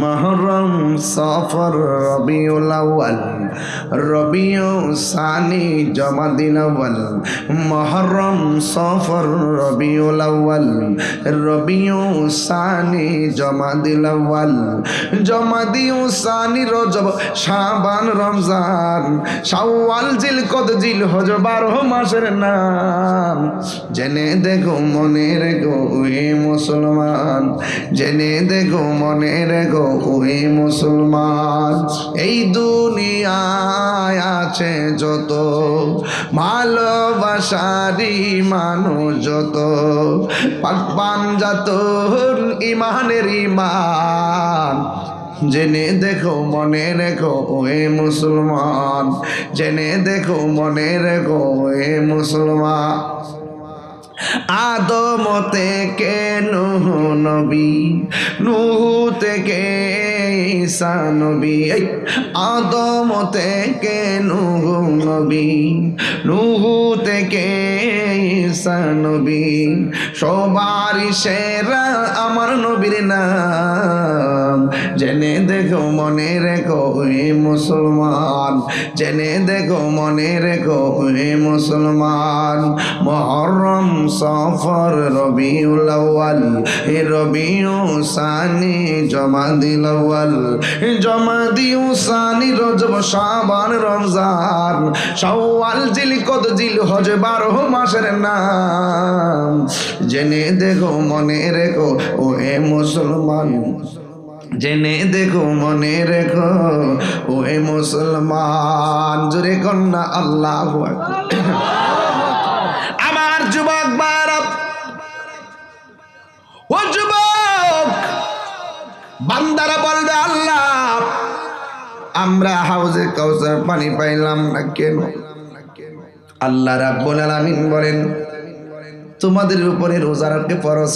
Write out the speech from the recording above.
মহরম সফর রবিউল আউয়াল, রবিউ সানি জমাদিন আউয়াল, মহরম সফর রবিউল আউয়াল, রবিউ সানি জমাদিল আউয়াল, জমাদিউ সানি রজব শাবান রমজান, শাওয়াল, জিলকদ জিল হজ বারো মাসের নাম। জেনে দেখো মনে রেখো এ মুসলমান, জেনে দেখো মনে রেখো ওই মুসলমান, এই দুনিয়ায় আছে যত ভালোবাসারি মানুষ যত। পাকপান যত ইমানের ইমান জেনে দেখো, মনে রেখো ওয়ে মুসলমান, জেনে দেখো, মনে রেখো ওয়ে মুসলমান। আদম থেকে নুহ নবী? নুহ থেকে ঈসা নবী? এই আদম থেকে নুহ নবী? নুহ থেকে ঈসা নবী? সবারই সেরা আমার নবীর নাম। জেনে দেখো, মনে রেখো, হে মুসলমান। জেনে দেখো, মনে রেখো, হে মুসলমান। মহরম সফর রবিউল আউয়াল এ রবিউ সানি জমা দিল আউয়াল জমা দিউ সানি রজব শাবান রমজান। শাওয়াল জিল কদ জিল হজ বারো মাসের নাম। জেনে দেখো, মনে রেখো, ও এ মুসলমান। জেনে দেখো, মনে রেখো ও এ মুসলমান, জোরে কন্যা আল্লাহ আমার যুবক বারব, ও যুবক, বান্দারা বলবে, আল্লাহ, আমরা হাউজে কাউসার পানি পাইলাম না কেন? আল্লাহ রাব্বুল আলামিন বলেন, তোমাদের উপরে রোজা রাখতে ফরজ